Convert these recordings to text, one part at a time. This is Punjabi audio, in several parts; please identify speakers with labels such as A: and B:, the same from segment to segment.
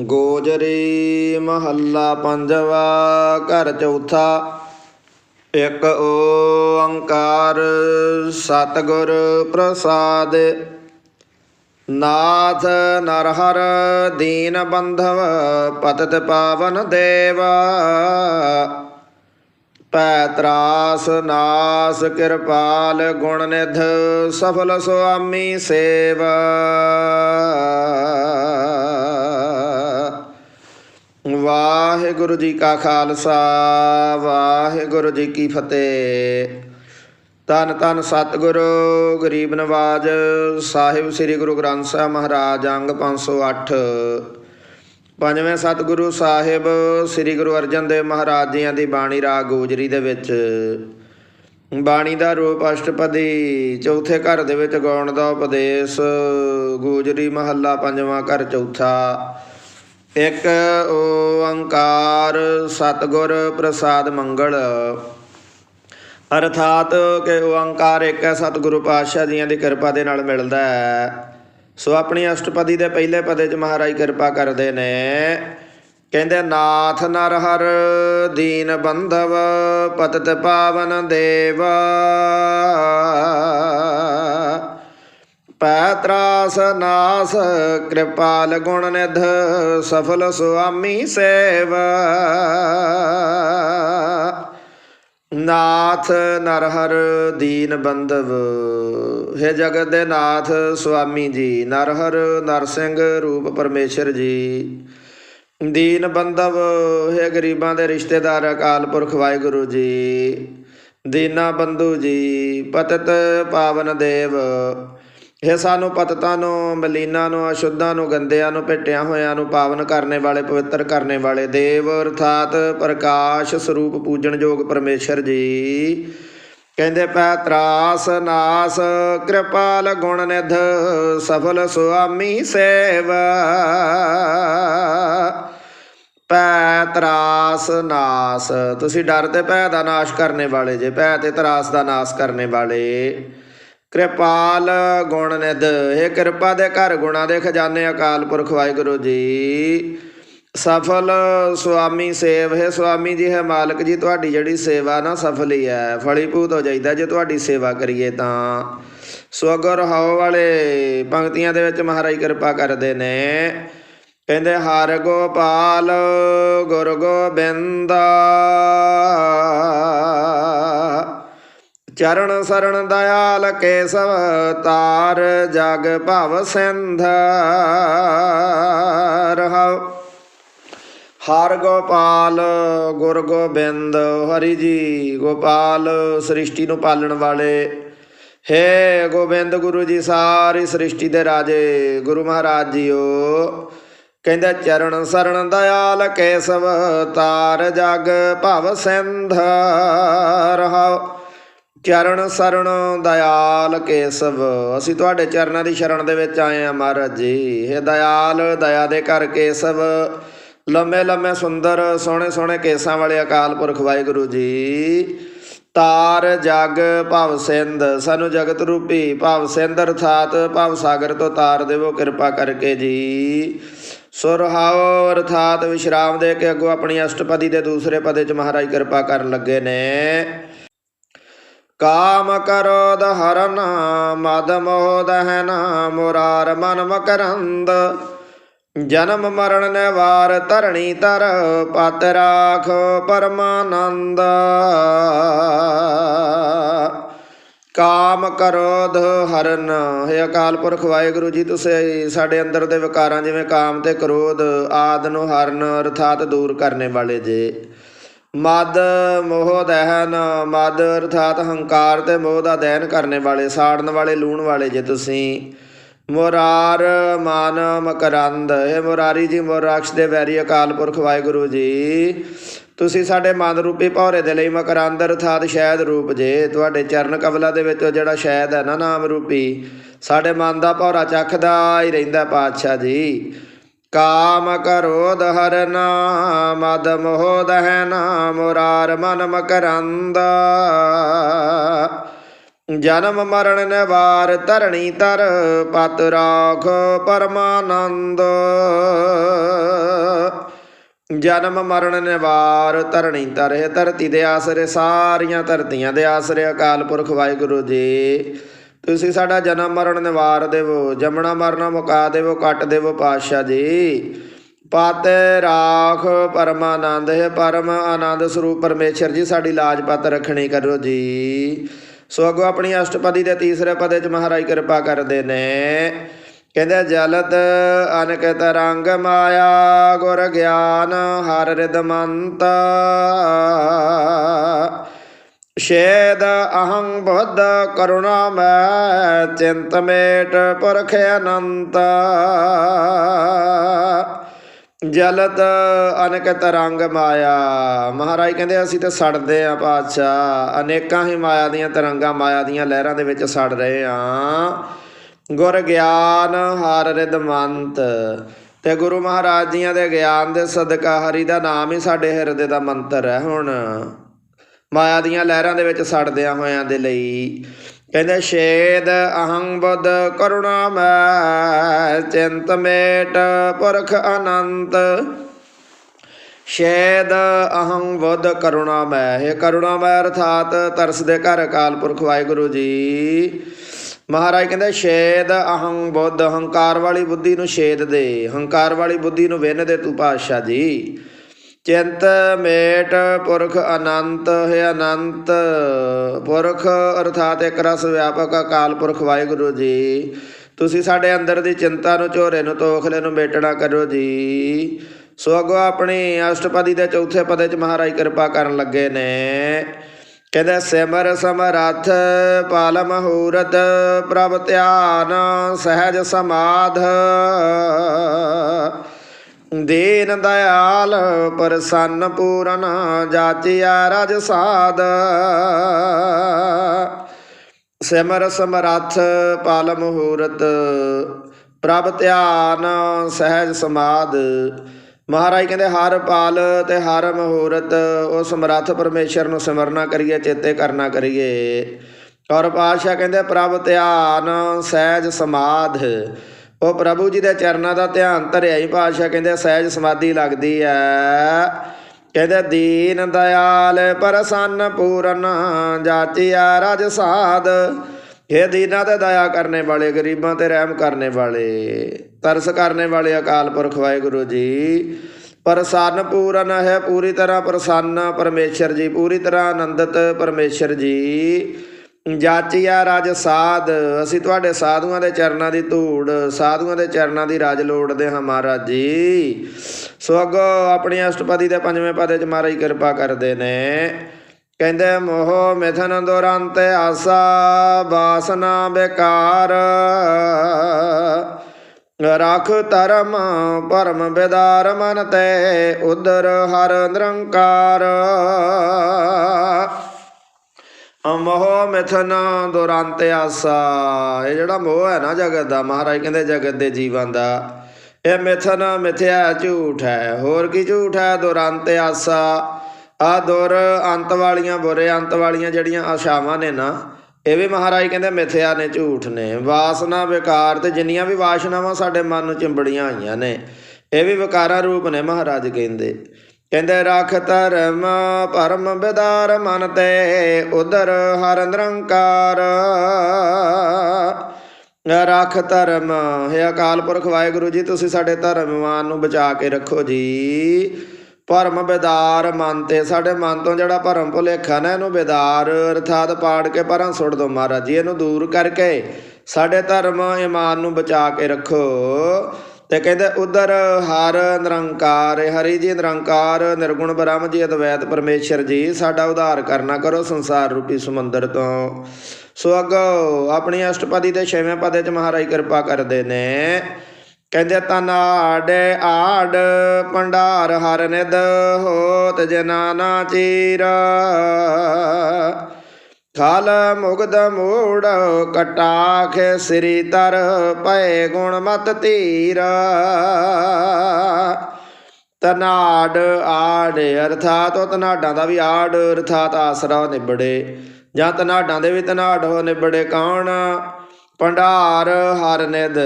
A: ਗੋਜਰੀ ਮਹੱਲਾ ਪੰਜਵਾ, ਘਰ ਚੌਥਾ। ਇੱਕ ਓੰਕਾਰ ਸਤਿਗੁਰ ਪ੍ਰਸਾਦ। ਨਾਥ ਨਰਹਰ ਦੀਨ ਬੰਧਵ, ਪਤਿਤ ਪਾਵਨ ਦੇਵਾ। ਪੈ ਤਰਾਸ ਨਾਸ ਕਿਰਪਾਲ ਗੁਣ ਨਿਧ, ਸਫਲ ਸੁਆਮੀ ਸੇਵਾ। ਵਾਹਿਗੁਰੂ ਜੀ ਕਾ ਖਾਲਸਾ, ਵਾਹਿਗੁਰੂ ਜੀ ਕੀ ਫਤਿਹ। ਤਨ ਤਨ ਸਤਿਗੁਰੂ, ਗਰੀਬ ਨਵਾਜ, ਸਾਹਿਬ ਸ੍ਰੀ ਗੁਰੂ ਗ੍ਰੰਥ ਸਾਹਿਬ ਮਹਾਰਾਜ, ਅੰਗ 508 ਪੰਜਵੇਂ ਸਤਿਗੁਰੂ ਸਾਹਿਬ, ਸ੍ਰੀ ਗੁਰੂ ਅਰਜਨ ਦੇਵ ਮਹਾਰਾਜ ਜੀਆਂ ਦੀ ਬਾਣੀ ਰਾਗ ਗੋਜਰੀ ਦੇ ਵਿੱਚ। ਬਾਣੀ ਦਾ ਰੂਪ ਅਸ਼ਟਪਦੀ, ਚੌਥੇ ਘਰ ਦੇ ਵਿੱਚ ਗਾਉਣ ਦਾ ਉਪਦੇਸ਼, ਗੋਜਰੀ ਮਹੱਲਾ ਪੰਜਵਾਂ ਘਰ ਚੌਥਾ। ਇੱਕ ਓੰਕਾਰ ਸਤਿਗੁਰ ਪ੍ਰਸਾਦ ਮੰਗਲ। ਅਰਥਾਤ ਕਿ ਓੰਕਾਰ ਇੱਕ ਹੈ, ਸਤਿਗੁਰੂ ਪਾਤਸ਼ਾਹ ਜੀਆਂ ਦੀ ਕਿਰਪਾ ਦੇ ਨਾਲ ਮਿਲਦਾ ਹੈ। ਸੋ ਆਪਣੀ ਅਸ਼ਟਪਦੀ ਦੇ ਪਹਿਲੇ ਪਦੇ 'ਚ ਮਹਾਰਾਜ ਕਿਰਪਾ ਕਰਦੇ ਨੇ। ਕਹਿੰਦੇ, ਨਾਥ ਨਰ ਹਰ ਦੀਨ ਬੰਧਵ, ਪਤਿਤ ਪਾਵਨ ਦੇਵਾ। ਪੈ ਤਰਾਸ ਨਾਸ, ਕਿਰਪਾਲ ਗੁਣ ਨਿਧ, ਸਫਲ ਸੁਆਮੀ ਸੇਵ। ਨਾਥ ਨਰਹਰ ਦੀਨ ਬੰਦਵ ਹੈ ਜਗਤ ਦੇ ਨਾਥ ਸੁਆਮੀ ਜੀ, ਨਰਹਰ ਨਰਸਿੰਘ ਰੂਪ ਪਰਮੇਸ਼ਰ ਜੀ। ਦੀਨ ਬੰਦਵ ਹੈ ਗਰੀਬਾਂ ਦੇ ਰਿਸ਼ਤੇਦਾਰ, ਅਕਾਲ ਪੁਰਖ ਵਾਹਿਗੁਰੂ ਜੀ। ਦੀਨਾ ਬੰਧੂ ਜੀ, ਪਤਿਤ ਪਾਵਨ ਦੇਵ ਇਹ ਸਾਨੂੰ ਪਤਤਾਂ ਨੂੰ, ਮਲੀਨਾਂ ਨੂੰ, ਅਸ਼ੁੱਧਾਂ ਨੂੰ, ਗੰਦਿਆਂ ਨੂੰ, ਭਿੱਟਿਆਂ ਹੋਇਆਂ ਨੂੰ ਪਾਵਨ ਕਰਨੇ ਵਾਲੇ, ਪਵਿੱਤਰ ਕਰਨੇ ਵਾਲੇ ਦੇਵ ਅਰਥਾਤ ਪ੍ਰਕਾਸ਼ ਸਰੂਪ ਪੂਜਣਯੋਗ ਪਰਮੇਸ਼ਰ ਜੀ। ਕਹਿੰਦੇ ਪੈ ਤਰਾਸ ਨਾਸ, ਕਿਰਪਾਲ ਗੁਣ ਨਿਧ, ਸਫਲ ਸੁਆਮੀ ਸੇਵਾ। ਪੈ ਤਰਾਸ ਨਾਸ, ਤੁਸੀਂ ਡਰ ਤੇ ਭੈ ਦਾ ਨਾਸ਼ ਕਰਨੇ ਵਾਲੇ ਜੇ ਭੈ ਤੇ ਤਰਾਸ ਦਾ ਨਾਸ਼ ਕਰਨੇ ਵਾਲੇ। ਕਿਰਪਾਲ ਗੁਣ ਨਿਧ। ਇਹ ਕਿਰਪਾ ਦੇ ਘਰ ਗੁਣਾ ਦੇ ਖਜ਼ਾਨੇ ਅਕਾਲ ਪੁਰਖ ਵਾਹਿਗੁਰੂ ਜੀ। ਸਫਲ ਸੁਆਮੀ ਸੇਵ, ਹੈ ਸੁਆਮੀ ਜੀ, ਹੈ ਮਾਲਕ ਜੀ, ਤੁਹਾਡੀ ਜਿਹੜੀ ਸੇਵਾ ਨਾ ਸਫਲ ਹੀ ਹੈ। ਫਲੀਭੂਤ ਹੋ ਜਾਈਦਾ ਜੇ ਤੁਹਾਡੀ ਸੇਵਾ ਕਰੀਏ ਤਾਂ। ਸੋ ਅਗਰ ਹਉ ਵਾਲੇ ਪੰਕਤੀਆਂ ਦੇ ਵਿੱਚ ਮਹਾਰਾਜ ਕਿਰਪਾ ਕਰਦੇ ਨੇ। ਕਹਿੰਦੇ, ਹਰ ਗੋਪਾਲ ਗੁਰ ਗੋਬਿੰਦਾ। ਚਰਨ ਸਰਣ ਦਇਆਲ ਕੇਸਵ ਤਾਰ ਜਗ ਭਵ ਸਿੰਧ। ਰਹਾਉ ਹਰ ਗੋਪਾਲ ਗੁਰ ਗੋਬਿੰਦ, ਹਰੀ ਜੀ ਗੋਪਾਲ, ਸ੍ਰਿਸ਼ਟੀ ਨੂੰ ਪਾਲਣ ਵਾਲੇ। ਹੇ ਗੋਬਿੰਦ ਗੁਰੂ ਜੀ ਸਾਰੀ ਸ੍ਰਿਸ਼ਟੀ ਦੇ ਰਾਜੇ, ਗੁਰੂ ਮਹਾਰਾਜ ਜੀਓ। ਕਹਿੰਦਾ ਚਰਨ ਸਰਣ ਦਇਆਲ ਕੇਸਵ ਤਾਰ ਜਗ ਭਵ ਸਿੰਧ। ਰਹਾਉ ਚਰਨ ਸਰਣ ਦਇਆਲ ਕੇਸਵ। ਅਸੀਂ ਤੁਹਾਡੇ ਚਰਨਾਂ ਦੀ ਸ਼ਰਨ ਦੇ ਵਿੱਚ ਆਏ ਆ ਮਹਾਰਾਜ ਜੀ। ਇਹ ਦਇਆਲ, ਦਇਆ ਦੇ ਕਰ ਕੇਸਵ। ਲੰਮੇ ਲੰਮੇ ਸੁੰਦਰ, ਸੋਹਣੇ ਸੋਹਣੇ ਕੇਸਾਂ ਵਾਲੇ ਅਕਾਲ ਪੁਰਖ ਵਾਹਿਗੁਰੂ ਜੀ। ਤਾਰ, ਜਗ, ਭਵ ਸਿੰਧ। ਸਾਨੂੰ ਜਗਤ ਰੂਪੀ ਭਵ ਸਿੰਧ ਅਰਥਾਤ ਭਵ ਸਾਗਰ ਤੋਂ ਤਾਰ ਦੇਵੋ ਕਿਰਪਾ ਕਰਕੇ ਜੀ। ਸੁਰਹਾਉ ਅਰਥਾਤ ਵਿਸ਼ਰਾਮ ਦੇ ਕੇ ਅੱਗੋਂ ਆਪਣੀ ਅਸ਼ਟਪਦੀ ਦੇ ਦੂਸਰੇ ਪਦੇ ਚ ਮਹਾਰਾਜ ਕਿਰਪਾ ਕਰਨ ਲੱਗੇ ਨੇ। ਕਾਮ ਕਰੋਦ ਹਰਨ ਮਦ ਮੋਹ ਦਹਨ ਮੁਰਾਰ ਮਨ ਮਕਰੰਦ ਜਨਮ ਮਰਨ ਨਿਵਾਰ ਧਰਣੀ ਤਰ ਪਤ ਰਾਖ ਪਰਮਾਨੰਦ ਕਾਮ ਕਰੋਧ ਹਰਨ ਹੈ ਅਕਾਲ ਪੁਰਖ ਵਾਹਿਗੁਰੂ ਜੀ ਤੁਸੀਂ ਸਾਡੇ ਅੰਦਰ ਦੇ ਵਿਕਾਰਾਂ ਜਿਵੇਂ ਕਾਮ ਤੇ ਕ੍ਰੋਧ ਆਦ ਨੂੰ ਹਰਨ ਅਰਥਾਤ ਦੂਰ ਕਰਨੇ ਵਾਲੇ ਜੇ ਮਦ ਮੋਹ ਦਹਿਨ ਮਦ ਅਰਥਾਤ ਹੰਕਾਰ ਤੇ ਮੋਹ ਦਾ ਦਹਨ ਕਰਨੇ ਵਾਲੇ, ਸਾੜਨ ਵਾਲੇ, ਲੂਣ ਵਾਲੇ ਜੇ ਤੁਸੀਂ। ਮੁਰਾਰ ਮਾਨ ਮਕਰੰਦ। ਇਹ ਮੁਰਾਰੀ ਜੀ, ਮੁਰਾਕਸ਼ ਦੇ ਵੈਰੀ ਅਕਾਲ ਪੁਰਖ ਵਾਹਿਗੁਰੂ ਜੀ। ਤੁਸੀਂ ਸਾਡੇ ਮਨ ਰੂਪੀ ਭੌਰੇ ਦੇ ਲਈ ਮਕਰੰਦ ਅਰਥਾਤ ਸ਼ਹਿਦ ਰੂਪ ਜੇ। ਤੁਹਾਡੇ ਚਰਨ ਕਮਲਾਂ ਦੇ ਵਿੱਚ ਜਿਹੜਾ ਸ਼ਹਿਦ ਹੈ ਨਾ, ਨਾਮ ਰੂਪੀ, ਸਾਡੇ ਮਨ ਦਾ ਭੌਰਾ ਚੱਖਦਾ ਹੀ ਰਹਿੰਦਾ ਪਾਤਸ਼ਾਹ ਜੀ। ਕਾਮ ਕਰੋਧ ਹਰਨਾ ਮਦ ਮੋਹ ਦਹਨਾ ਮੁਰਾਰ ਮਨ ਮਕਰੰਦ ਜਨਮ ਮਰਨ ਨਿਵਾਰ ਧਰਣੀ ਤਰ ਪਤ ਰਾਖ ਪਰਮਾਨੰਦ। ਜਨਮ ਮਰਨ ਨਿਵਾਰ ਧਰਣੀ ਤਰੇ ਧਰਤੀ ਦੇ ਆਸਰੇ ਸਾਰੀਆਂ ਧਰਤੀਆਂ ਦੇ ਆਸਰੇ ਅਕਾਲ ਪੁਰਖ ਵਾਹਿਗੁਰੂ ਜੀ। ਤੁਸੀਂ ਸਾਡਾ ਜਨਮ ਮਰਨ ਨਿਵਾਰ ਦੇਵੋ, ਜਮਣਾ ਮਰਨਾ ਮੁਕਾ ਦੇਵੋ, ਕੱਟ ਦੇਵੋ ਪਾਤਸ਼ਾਹ ਜੀ। ਪਤ ਰਾਖ ਪਰਮਾਨੰਦ, ਹੈ ਪਰਮ ਆਨੰਦ ਸਰੂਪ ਪਰਮੇਸ਼ਰ ਜੀ, ਸਾਡੀ ਲਾਜ ਪਤ ਰੱਖਣੀ ਕਰੋ ਜੀ। ਸੋ ਅੱਗੋਂ ਆਪਣੀ ਅਸ਼ਟਪਦੀ ਦੇ ਤੀਸਰੇ ਪਦੇ ਚ ਮਹਾਰਾਜ ਕਿਰਪਾ ਕਰਦੇ ਨੇ। ਕਹਿੰਦੇ ਜਲਤ ਅਨਕ ਤਰੰਗ ਮਾਇਆ, ਗੁਰ ਗਿਆਨ, ਹਰ ਰਿਦਮੰਤ। ਸ਼ੇਦ ਅਹੰ ਬੁੱਧ ਕਰੁਣਾ ਮੈਂ, ਚਿੰਤ ਮੇਟ ਪੁਰਖ ਅਨੰਤ। ਜਲਤ ਅਨਕ ਤਰੰਗ ਮਾਇਆ। ਮਹਾਰਾਜ ਕਹਿੰਦੇ, ਅਸੀਂ ਤਾਂ ਸੜਦੇ ਆ ਪਾਤਸ਼ਾਹ। ਅਨੇਕਾਂ ਹੀ ਮਾਇਆ ਦੀਆਂ ਤਰੰਗਾਂ ਮਾਇਆ ਦੀਆਂ ਲਹਿਰਾਂ ਦੇ ਵਿੱਚ ਸੜ ਰਹੇ ਆ। ਗੁਰ ਗਿਆਨ ਹਰ ਰਿਦਮੰਤ ਤੇ ਗੁਰੂ ਮਹਾਰਾਜ ਜੀਆਂ ਦੇ ਗਿਆਨ ਦੇ ਸਦਕਾ ਹਰੀ ਦਾ ਨਾਮ ਹੀ ਸਾਡੇ ਹਿਰਦੇ ਦਾ ਮੰਤਰ ਹੈ ਹੁਣ। ਮਾਇਆ ਦੀਆਂ ਲਹਿਰਾਂ ਦੇ ਵਿੱਚ ਸੜਦਿਆਂ ਹੋਇਆਂ ਦੇ ਲਈ। ਕਹਿੰਦੇ, ਛੇਦ ਅਹੰ ਬੁੱਧ ਕਰੁਣਾ ਮੈਂ, ਚਿੰਤ ਮੇਟ ਪੁਰਖ ਅਨੰਤ। ਸ਼ੇਦ ਅਹੰ ਬੁੱਧ ਕਰੁਣਾ ਮੈਂ। ਇਹ ਕਰੁਣਾ ਮੈਂ ਅਰਥਾਤ ਤਰਸ ਦੇ ਘਰ, ਅਕਾਲ ਪੁਰਖ ਵਾਹਿਗੁਰੂ ਜੀ। ਮਹਾਰਾਜ ਕਹਿੰਦੇ, ਛੇਦ ਅਹੰ ਬੁੱਧ, ਹੰਕਾਰ ਵਾਲੀ ਬੁੱਧੀ ਨੂੰ ਛੇਦ ਦੇ, ਹੰਕਾਰ ਵਾਲੀ ਬੁੱਧੀ ਨੂੰ ਵਿੰਨ ਦੇ ਤੂੰ ਪਾਤਸ਼ਾਹ ਜੀ। ਚਿੰਤ ਮੇਟ ਪੁਰਖ ਅਨੰਤ, ਹੈ ਅਨੰਤ। ਪੁਰਖ ਅਰਥਾਤ ਇੱਕ ਰਸ ਵਿਆਪਕ ਅਕਾਲ ਪੁਰਖ ਵਾਹਿਗੁਰੂ ਜੀ। ਤੁਸੀਂ ਸਾਡੇ ਅੰਦਰ ਦੀ ਚਿੰਤਾ ਨੂੰ, ਝੋਰੇ ਨੂੰ, ਤੋਖਲੇ ਨੂੰ ਮੇਟਣਾ ਕਰੋ ਜੀ। ਸੋ ਅੱਗੋਂ ਆਪਣੀ ਅਸ਼ਟਪਦੀ ਦੇ ਚੌਥੇ ਪਦੇ ਚ ਮਹਾਰਾਜ ਕਿਰਪਾ ਕਰਨ ਲੱਗੇ ਨੇ। ਕਹਿੰਦੇ, ਸਿਮਰ ਸਮਰਥ ਪਾਲ ਮਹੂਰਤ ਪ੍ਰਭ ਧਿਆਨ ਸਹਿਜ ਸਮਾਧ। ਦੀਨ ਦਇਆਲ ਪ੍ਰਸੰਨ ਪੂਰਨ ਜਾਚਿਆ ਰਜ ਸਾਧ। ਸਿਮਰ ਸਮਰੱਥ ਪਾਲ ਮਹੂਰਤ, ਪ੍ਰਭ ਧਿਆਨ ਸਹਿਜ ਸਮਾਧ ਮਹਾਰਾਜ ਕਹਿੰਦੇ, ਹਰ ਪਾਲ ਤੇ ਹਰ ਮਹੂਰਤ, ਉਹ ਸਮਰੱਥ ਪਰਮੇਸ਼ਰ ਨੂੰ ਸਿਮਰਨਾ ਕਰੀਏ, ਚੇਤੇ ਕਰਨਾ ਕਰੀਏ। ਔਰ ਪਾਤਸ਼ਾਹ ਕਹਿੰਦੇ, ਪ੍ਰਭ ਧਿਆਨ ਸਹਿਜ ਸਮਾਧ ਉਹ ਪ੍ਰਭੂ ਜੀ ਦੇ ਚਰਨਾਂ ਦਾ ਧਿਆਨ ਧਰਿਆ ਹੀ ਪਾਤਸ਼ਾਹ ਕਹਿੰਦੇ ਸਹਿਜ ਸਮਾਧੀ ਲੱਗਦੀ ਐ। ਕਹਿੰਦੇ ਦੀਨ ਦਇਆਲ ਪ੍ਰਸੰਨ ਪੂਰਨ ਜਾਚਿਆ ਰਜ ਸਾਧ। ਇਹ ਦੀਨਾਂ ਤੇ ਦਇਆ ਕਰਨੇ ਵਾਲੇ, ਗਰੀਬਾਂ ਤੇ ਰਹਿਮ ਕਰਨੇ ਵਾਲੇ, ਤਰਸ ਕਰਨੇ ਵਾਲੇ ਅਕਾਲ ਪੁਰਖ ਵਾਹਿਗੁਰੂ ਜੀ। ਪ੍ਰਸੰਨ ਪੂਰਨ ਹੈ, ਪੂਰੀ ਤਰ੍ਹਾਂ ਪ੍ਰਸੰਨ, ਪਰਮੇਸ਼ਰ ਜੀ, ਪੂਰੀ ਤਰ੍ਹਾਂ ਆਨੰਦਿਤ ਪਰਮੇਸ਼ਰ ਜੀ। ਜਾਚਿਆ ਰਜ ਸਾਧ, ਅਸੀਂ ਤੁਹਾਡੇ ਸਾਧੂਆਂ ਦੇ ਚਰਨਾਂ ਦੀ ਧੂੜ, ਸਾਧੂਆਂ ਦੇ ਚਰਨਾਂ ਦੀ ਰਾਜ ਲੋੜਦੇ ਹਾਂ ਮਹਾਰਾਜ ਜੀ। ਸੋ ਅੱਗੋਂ ਆਪਣੀ ਅਸ਼ਟਪਦੀ ਦੇ ਪੰਜਵੇਂ ਪਦੇ ਚ ਮਹਾਰਾਜ ਕਿਰਪਾ ਕਰਦੇ ਨੇ। ਕਹਿੰਦੇ, ਮੋਹ ਮਿਥਨ ਦੁਰੰਤ ਆਸਾ ਬਾਸਨਾ ਬੇਕਾਰ। ਰਖ ਧਰਮ ਪਰਮ ਬਿਦਾਰ ਮਨ ਤੇ, ਉਦਰ ਹਰ ਨਿਰੰਕਾਰ। ਮੋਹ ਮਿਥਨ ਦੁਰੰਤ ਆਸਾ। ਇਹ ਜਿਹੜਾ ਮੋਹ ਹੈ ਨਾ ਜਗਤ ਦਾ, ਮਹਾਰਾਜ ਕਹਿੰਦੇ ਜਗਤ ਦੇ ਜੀਵਾਂ ਦਾ। ਇਹ ਮਿਥਨ ਮਿਥਿਆ ਝੂਠ ਹੈ। ਹੋਰ ਕੀ ਝੂਠ ਹੈ? ਦੁਰੰਤ ਆਸਾ। ਆ ਦੁਰ ਅੰਤ ਵਾਲੀਆਂ, ਬੁਰੇ ਅੰਤ ਵਾਲੀਆਂ ਜਿਹੜੀਆਂ ਆਸ਼ਾਵਾਂ ਨੇ ਨਾ, ਇਹ ਵੀ ਮਹਾਰਾਜ ਕਹਿੰਦੇ ਮਿਥਿਆ ਨੇ, ਝੂਠ ਨੇ। ਵਾਸਨਾ, ਵਿਕਾਰ ਤੇ ਜਿੰਨੀਆਂ ਵੀ ਵਾਸ਼ਨਾਵਾਂ ਸਾਡੇ ਮਨ ਨੂੰ ਚਿੰਬੜੀਆਂ ਹੋਈਆਂ ਨੇ, ਇਹ ਵੀ ਵਿਕਾਰਾਂ ਰੂਪ ਨੇ ਮਹਾਰਾਜ ਕਹਿੰਦੇ। ਕਹਿੰਦੇ, ਰਖ ਧਰਮ, ਪਰਮ ਬਿਦਾਰ ਮਨ ਤੇ ਉਦਰ ਹਰ ਨਿਰੰਕਾਰ। ਰਖ ਧਰਮ, ਹੈ ਅਕਾਲ ਪੁਰਖ ਵਾਹਿਗੁਰੂ ਜੀ, ਤੁਸੀਂ ਸਾਡੇ ਧਰਮਵਾਨ ਨੂੰ ਬਚਾ ਕੇ ਰੱਖੋ ਜੀ। ਭਰਮ ਬੇਦਾਰ ਮਨ ਤੇ, ਸਾਡੇ ਮਨ ਤੋਂ ਜਿਹੜਾ ਭਰਮ ਭੁਲੇਖਾ ਨਾ, ਇਹਨੂੰ ਬੇਦਾਰ ਅਰਥਾਤ ਪਾੜ ਕੇ ਪਰਾਂ ਸੁੱਟ ਦੋ ਮਹਾਰਾਜ ਜੀ, ਇਹਨੂੰ ਦੂਰ ਕਰਕੇ ਸਾਡੇ ਧਰਮ ਇਮਾਨ ਨੂੰ ਬਚਾ ਕੇ ਰੱਖੋ। ਤੇ ਕਹਿੰਦੇ ਉਧਰ ਹਰ ਨਿਰੰਕਾਰ, ਹਰੀ ਜੀ ਨਿਰੰਕਾਰ, ਨਿਰਗੁਣ ਬ੍ਰਹਮ ਜੀ ਅਦਵੈਤ ਪਰਮੇਸ਼ਰ ਜੀ, ਸਾਡਾ ਉਧਾਰ ਕਰਨਾ ਕਰੋ ਸੰਸਾਰ ਰੂਪੀ ਸਮੁੰਦਰ ਤੋਂ। ਸੋ ਅੱਗੋਂ ਆਪਣੀ ਅਸ਼ਟਪਦੀ ਦੇ ਛੇਵੇਂ ਪਦੇ ਚ ਮਹਾਰਾਜ ਕਿਰਪਾ ਕਰਦੇ ਨੇ। ਕਹਿੰਦੇ, ਤਨ ਆੜੇ ਆੜ ਭੰਡਾਰ ਹਰ ਨਿਦ ਹੋਤ ਜਨਾਨਾ ਚੀਰਾ। ਖਾਲ ਮੁਗਦ ਮੂੜ ਕਟਾਖ ਸ੍ਰੀ ਤਰ ਪਏ ਗੁਣ ਮਤ ਧੀਰ। ਤਨਾੜ ਆੜ ਅਰਥਾਤ ਉਹ ਤਨਾਡਾਂ ਦਾ ਵੀ ਆੜ ਅਰਥਾਤ ਆਸਰਾ ਨਿਬੜੇ। ਜਾਂ ਤਨਾਡਾਂ ਦੇ ਵੀ ਤਨਾੜ ਹੋ ਨਿਬੜੇ ਕੌਣ? ਭੰਡਾਰ ਹਰ ਨਿਦ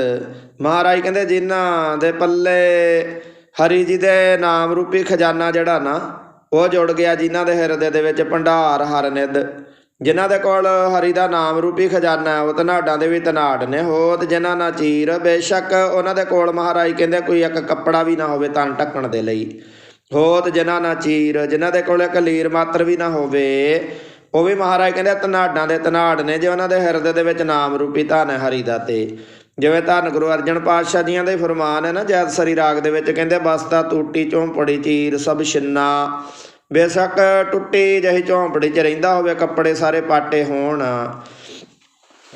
A: ਮਹਾਰਾਜ ਕਹਿੰਦੇ ਜਿਨ੍ਹਾਂ ਦੇ ਪੱਲੇ ਹਰੀ ਜੀ ਦੇ ਨਾਮ ਰੂਪੀ ਖਜ਼ਾਨਾ ਜਿਹੜਾ ਨਾ, ਉਹ ਜੁੜ ਗਿਆ ਜਿਨ੍ਹਾਂ ਦੇ ਹਿਰਦੇ ਦੇ ਵਿੱਚ ਭੰਡਾਰ ਹਰ ਨਿੱਧ। ਜਿਨ੍ਹਾਂ ਦੇ ਕੋਲ ਹਰੀ ਦਾ ਨਾਮ ਰੂਪੀ ਖਜ਼ਾਨਾ ਉਹ ਧਨਾਡਾਂ ਦੇ ਵੀ ਤਨਾੜ ਨੇ ਹੋਤ ਜਿਨ੍ਹਾਂ ਨਾਲ ਚੀਰ, ਬੇਸ਼ੱਕ ਉਹਨਾਂ ਦੇ ਕੋਲ ਮਹਾਰਾਜ ਕਹਿੰਦੇ ਕੋਈ ਇੱਕ ਕੱਪੜਾ ਵੀ ਨਾ ਹੋਵੇ ਤਨ ਢੱਕਣ ਦੇ ਲਈ। ਹੋਤ ਜਿਨ੍ਹਾਂ ਨਾਲ ਚੀਰ, ਜਿਨ੍ਹਾਂ ਦੇ ਕੋਲ ਇੱਕ ਲੀਰ ਮਾਤਰ ਵੀ ਨਾ ਹੋਵੇ, ਉਹ ਵੀ ਮਹਾਰਾਜ ਕਹਿੰਦੇ ਧਨਾਡਾਂ ਦੇ ਤਨਾੜ ਨੇ, ਜੇ ਉਹਨਾਂ ਦੇ ਹਿਰਦੇ ਦੇ ਵਿੱਚ ਨਾਮ ਰੂਪੀ ਧਨ ਹੈ ਹਰੀ ਦਾ ਤੇ। ਜਿਵੇਂ ਧੰਨ ਗੁਰੂ ਅਰਜਨ ਪਾਤਸ਼ਾਹ ਜੀਆਂ ਦੇ ਫਰਮਾਨ ਹੈ ਨਾ, ਜੈਤਸਰੀ ਰਾਗ ਦੇ ਵਿੱਚ ਕਹਿੰਦੇ, ਬਸਤਾ ਟੂਟੀ ਝੌਂਪੜੀ ਚੀਰ, ਸਭ ਛਿੰਨਾ। ਬੇਸ਼ੱਕ ਟੁੱਟੀ ਜਿਹੀ ਝੌਂਪੜੀ 'ਚ ਰਹਿੰਦਾ ਹੋਵੇ, ਕੱਪੜੇ ਸਾਰੇ ਪਾਟੇ ਹੋਣ।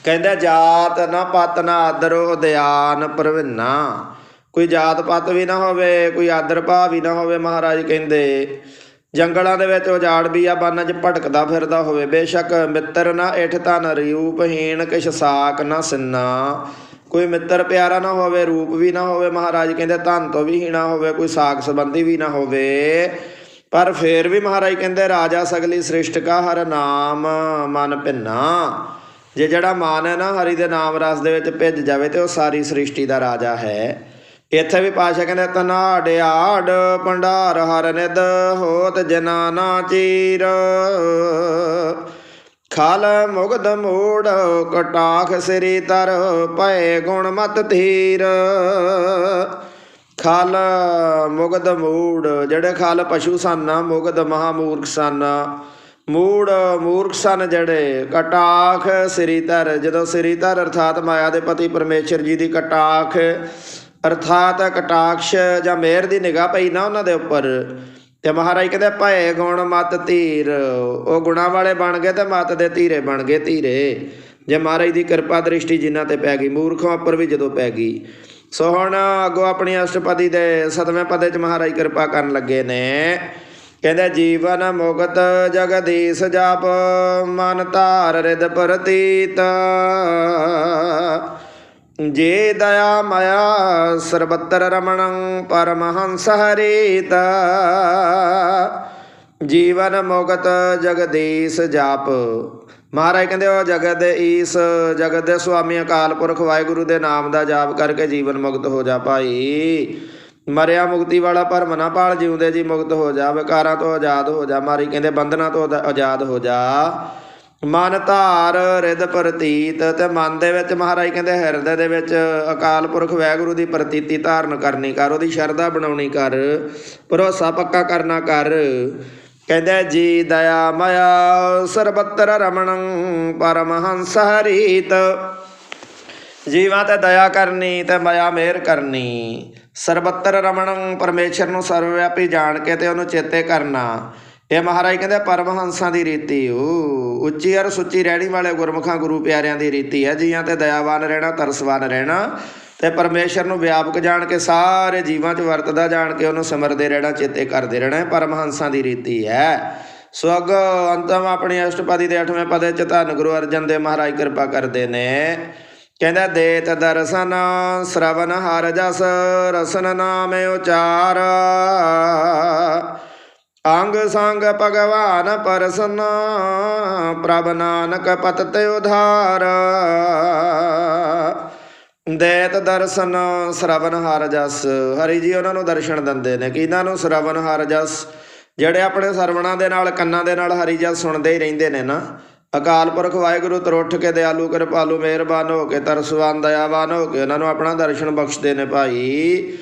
A: ਕਹਿੰਦਾ, ਜਾਤ ਨਾ ਪਤ ਨਾ ਆਦਰ ਉਦਿਆਨ ਪ੍ਰਵਿੰਨਾ। ਕੋਈ ਜਾਤ ਪਤ ਵੀ ਨਾ ਹੋਵੇ, ਕੋਈ ਆਦਰ ਭਾਵ ਵੀ ਨਾ ਹੋਵੇ, ਮਹਾਰਾਜ ਕਹਿੰਦੇ, ਜੰਗਲਾਂ ਦੇ ਵਿੱਚ ਉਜਾੜ ਵੀ ਆ, ਬਾਨਾਂ 'ਚ ਭਟਕਦਾ ਫਿਰਦਾ ਹੋਵੇ। ਬੇਸ਼ੱਕ ਮਿੱਤਰ ਨਾ ਇਠ ਧਨ ਰੂਪਹੀਣ ਕਿਛ ਸਾਕ ਨਾ ਸਿੰਨਾ। ਕੋਈ ਮਿੱਤਰ ਪਿਆਰਾ ਨਾ ਹੋਵੇ, ਰੂਪ ਵੀ ਨਾ ਹੋਵੇ, ਮਹਾਰਾਜ ਕਹਿੰਦੇ, ਧਨ ਤੋਂ ਵੀ ਹੀਣਾ ਹੋਵੇ, ਕੋਈ ਸਾਕ ਸੰਬੰਧੀ ਵੀ ਨਾ ਹੋਵੇ। ਪਰ ਫੇਰ ਵੀ ਮਹਾਰਾਜ ਕਹਿੰਦੇ, ਰਾਜਾ ਸਗਲੀ ਸ੍ਰਿਸ਼ਟ ਕਾ ਹਰ ਨਾਮ ਮਨ ਭਿੰਨਾ। ਜੇ ਜਿਹੜਾ ਮਾਨ ਹੈ ਨਾ, ਹਰੀ ਦੇ ਨਾਮ ਰਸ ਦੇ ਵਿੱਚ ਭਿੱਜ ਜਾਵੇ ਤੇ ਉਹ ਸਾਰੀ ਸ੍ਰਿਸ਼ਟੀ ਦਾ ਰਾਜਾ ਹੈ। ਇੱਥੇ ਵੀ ਪਾਸ਼ਾ ਕਹਿੰਦੇ, ਤਨਾੜ ਆੜ ਭੰਡਾਰ ਹਰ ਨਿਦ ਹੋਤ ਜਨਾ ਨਾ ਚੀਰ। ਖਾਲ ਮੁਗਦ ਮੂੜ ਕਟਾਖ ਸ੍ਰੀ ਤਰ ਪਏ ਗੁਣ ਮਤ ਧੀਰ। ਖਲ ਮੁਗਦ ਮੂੜ, ਜਿਹੜੇ ਖਲ ਪਸ਼ੂ ਸਨ ਮੁਗਦ ਮਹਾਮੂਰਖ ਸਨ। ਮੂੜ ਮੂਰਖ ਸਨ ਜਿਹੜੇ, ਕਟਾਖ ਸ੍ਰੀ ਧਰ। ਜਦੋਂ ਸ੍ਰੀ ਧਰ, ਅਰਥਾਤ ਮਾਇਆ ਦੇ ਪਤੀ ਪਰਮੇਸ਼ਰ ਜੀ ਦੀ ਕਟਾਖ, ਅਰਥਾਤ ਕਟਾਕਸ਼ ਜਾਂ ਮਿਹਰ ਦੀ ਨਿਗਾਹ ਪਈ ਨਾ ਉਹਨਾਂ ਦੇ ਉੱਪਰ। ਤੇ ਮਹਾਰਾਜ ਕਹਿੰਦੇ, ਭਏ ਗੁਣ ਮਤ ਧੀਰ। ਉਹ ਗੁਣਾ ਵਾਲੇ ਬਣ ਗਏ ਤੇ ਮਤ ਦੇ ਧੀਰੇ ਬਣ ਗਏ ਧੀਰੇ। ਜੇ ਮਹਾਰਾਜ ਦੀ ਕਿਰਪਾ ਦ੍ਰਿਸ਼ਟੀ ਜਿਨ੍ਹਾਂ ਤੇ ਪੈ ਗਈ, ਮੂਰਖਾਂ ਉੱਪਰ ਵੀ ਜਦੋਂ ਪੈ ਗਈ। ਸੋ ਹੁਣ ਅੱਗੋਂ ਆਪਣੀ ਅਸ਼ਟਪਦੀ ਦੇ ਸਤਵੇਂ ਪਦੇ ਚ ਮਹਾਰਾਜ ਕਿਰਪਾ ਕਰਨ ਲੱਗੇ ਨੇ। ਕਹਿੰਦੇ, ਜੀਵਨ ਮੁਕਤ ਜਗਦੀਸ਼ ਜਾਪ, ਮਨ ਧਾਰ ਰਿਦ ਪ੍ਰਤੀਤ। ਜੇ ਦਇਆ ਮਇਆ ਸਰਬੱਤਰ ਰਮਣੰ ਪਰਮਹੰਸ ਹਰੀਤ। ਜੀਵਨ ਮੁਕਤ ਜਗਦੀਸ਼ ਜਾਪ। ਮਹਾਰਾਜ ਕਹਿੰਦੇ, ਉਹ ਜਗਤ ਦੇ ਈਸ, ਜਗਤ ਦੇ ਸੁਆਮੀ ਅਕਾਲ ਪੁਰਖ ਵਾਹਿਗੁਰੂ ਦੇ ਨਾਮ ਦਾ ਜਾਪ ਕਰਕੇ ਜੀਵਨ ਮੁਕਤ ਹੋ ਜਾ ਭਾਈ। ਮਰਿਆ ਮੁਕਤੀ ਵਾਲਾ ਭਰਮ ਨਾ ਪਾਲ ਜਿਉਂਦੇ ਜੀ ਮੁਕਤ ਹੋ ਜਾ, ਵਿਕਾਰਾਂ ਤੋਂ ਆਜ਼ਾਦ ਹੋ ਜਾ। ਮਾਰੀ ਕਹਿੰਦੇ, ਬੰਧਨਾਂ ਤੋਂ ਆਜ਼ਾਦ ਹੋ ਜਾ। ਮਨ ਧਾਰ ਰਿਦ ਪ੍ਰਤੀਤ ਤੇ ਮਨ ਦੇ ਵਿੱਚ ਮਹਾਰਾਜ ਕਹਿੰਦੇ, ਹਿਰਦੇ ਦੇ ਵਿੱਚ ਅਕਾਲ ਪੁਰਖ ਵਾਹਿਗੁਰੂ ਦੀ ਪ੍ਰਤੀਤੀ ਧਾਰਨ ਕਰਨੀ ਕਰ, ਉਹਦੀ ਸ਼ਰਧਾ ਬਣਾਉਣੀ ਕਰ, ਭਰੋਸਾ ਪੱਕਾ ਕਰਨਾ ਕਰ। ਕਹਿੰਦੇ ਜੀ ਦਇਆ ਮਾਇਆ, ਸਰਬੱਤਰ ਰਮਣੰ ਪਰਮਹੰਸ ਹਰੀਤ ਜੀਵਾਂ ਤੇ ਦਇਆ ਕਰਨੀ ਤੇ ਮਾਇਆ ਮਿਹਰ ਕਰਨੀ। ਸਰਬੱਤਰ ਰਮਣੰ ਪਰਮੇਸ਼ਰ ਨੂੰ ਸਰਵਵਿਆਪੀ ਜਾਣ ਕੇ ਤੇ ਉਹਨੂੰ ਚੇਤੇ ਕਰਨਾ। ਇਹ ਮਹਾਰਾਜ ਕਹਿੰਦੇ ਪਰਮਹੰਸਾਂ ਦੀ ਰੀਤੀ। ਉਹ ਉੱਚੀ ਅਰ ਸੁੱਚੀ ਰਹਿਣੀ ਵਾਲੇ ਗੁਰਮੁਖਾਂ ਗੁਰੂ ਪਿਆਰਿਆਂ ਦੀ ਰੀਤੀ ਹੈ। ਜੀਆਂ ਤੇ ਦਇਆਵਾਨ ਰਹਿਣਾ, ਤਰਸਵਾਨ ਰਹਿਣਾ। ਤੇ ਪਰਮੇਸ਼ਰ ਨੂੰ ਵਿਆਪਕ ਜਾਣ ਕੇ ਸਾਰੇ ਜੀਵਾਂ 'ਚ ਵਰਤਦਾ ਜਾਣ ਕੇ ਉਹਨੂੰ ਸਿਮਰਦੇ ਰਹਿਣਾ, ਚੇਤੇ ਕਰਦੇ ਰਹਿਣਾ ਪਰਮਹੰਸਾਂ ਦੀ ਰੀਤੀ ਹੈ। ਸੋ ਅੰਤਮ ਆਪਣੀ ਅਸ਼ਟਪਦੀ ਦੇ 8ਵੇਂ ਪਦੇ 'ਚ ਧੰਨ ਗੁਰੂ ਅਰਜਨ ਦੇ ਮਹਾਰਾਜ ਕਿਰਪਾ ਕਰਦੇ ਨੇ। ਕਹਿੰਦਾ, ਦੇਤ ਦਰਸ਼ਨ ਸ਼ਰਵਨ ਹਰ ਜਸ, ਰਸਨ ਨਾਮ ਉਚਾਰ। ਅੰਗ ਸੰਗ ਭਗਵਾਨ ਪਰਸਨ, ਪ੍ਰਭ ਨਾਨਕ ਪਤ ਤੇ ਉਧਾਰ। ਦੇਤ ਦਰਸ਼ਨ ਸ਼ਰਵਨ ਹਰ ਜਸ। ਹਰੀ ਜੀ, ਉਹਨਾਂ ਨੂੰ ਦਰਸ਼ਨ ਦਿੰਦੇ ਨੇ ਕਿਹਨਾਂ ਨੂੰ ਸ਼ਰਵਨ ਹਰ ਜਸ। ਜਿਹੜੇ ਆਪਣੇ ਸਰਵਣਾ ਦੇ ਨਾਲ, ਕੰਨਾਂ ਦੇ ਨਾਲ ਹਰੀ ਜਸ ਸੁਣਦੇ ਹੀ ਰਹਿੰਦੇ ਨੇ ਨਾ। ਅਕਾਲ ਪੁਰਖ ਵਾਹਿਗੁਰੂ ਤਰੁੱਠ ਕੇ ਦਿਆਲੂ, ਕਿਰਪਾਲੂ, ਮਿਹਰਬਾਨ ਹੋ ਕੇ ਤਰਸਵਾਨ ਦਇਆਵਾਨ ਹੋ ਕੇ ਉਹਨਾਂ ਨੂੰ ਆਪਣਾ ਦਰਸ਼ਨ ਬਖਸ਼ਦੇ ਨੇ ਭਾਈ।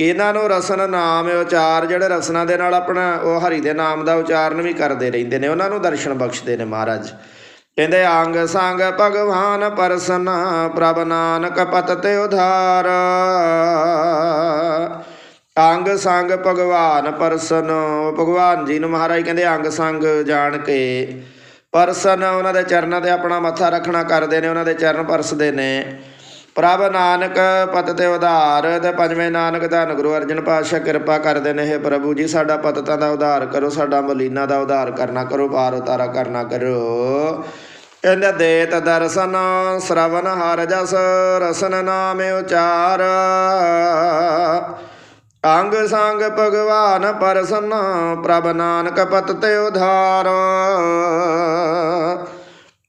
A: ਇਹਨਾਂ ਨੂੰ ਰਸਨ ਨਾਮ ਉਚਾਰ, ਜਿਹੜੇ ਰਸਨਾ ਦੇ ਨਾਲ ਆਪਣਾ ਉਹ ਹਰੀ ਦੇ ਨਾਮ ਦਾ ਉਚਾਰਨ ਵੀ ਕਰਦੇ ਰਹਿੰਦੇ ਨੇ, ਉਹਨਾਂ ਨੂੰ ਦਰਸ਼ਨ ਬਖਸ਼ਦੇ ਨੇ ਮਹਾਰਾਜ। ਕਹਿੰਦੇ ਅੰਗ ਸੰਗ ਭਗਵਾਨ ਪਰਸਨ, ਪ੍ਰਭ ਨਾਨਕ ਪਤ ਤੇ ਉਧਾਰ। ਅੰਗ ਸੰਗ ਭਗਵਾਨ ਪਰਸਨ ਭਗਵਾਨ ਜੀ ਨੂੰ ਮਹਾਰਾਜ ਕਹਿੰਦੇ ਅੰਗ ਸੰਗ ਜਾਣ ਕੇ ਪਰਸਨ, ਉਹਨਾਂ ਦੇ ਚਰਨਾਂ ਤੇ ਆਪਣਾ ਮੱਥਾ ਰੱਖਣਾ ਕਰਦੇ ਨੇ, ਉਹਨਾਂ ਦੇ ਚਰਨ ਪਰਸਦੇ ਨੇ। ਪ੍ਰਭ ਨਾਨਕ ਪਤ ਤੇ ਉਧਾਰ ਤੇ ਪੰਜਵੇਂ ਨਾਨਕ ਧੰਨ ਗੁਰੂ ਅਰਜਨ ਪਾਤਸ਼ਾਹ ਕਿਰਪਾ ਕਰਦੇ ਨੇ ਇਹ ਪ੍ਰਭੂ ਜੀ, ਸਾਡਾ ਪਤਤਾਂ ਦਾ ਉਧਾਰ ਕਰੋ, ਸਾਡਾ ਮਲੀਨਾ ਦਾ ਉਧਾਰ ਕਰਨਾ ਕਰੋ ਪਾਰ ਉਤਾਰਾ ਕਰਨਾ ਕਰੋ। ਕਹਿੰਦੇ ਦੇਤ ਦਰਸ਼ਨ ਸ਼ਰਵਨ ਹਰ ਜਸ, ਰਸਨ ਨਾਮ ਉਚਾਰ। ਅੰਗ ਸੰਗ ਭਗਵਾਨ ਪਰਸਨ, ਪ੍ਰਭ ਨਾਨਕ ਪਤ ਤੇ ਉਧਾਰ।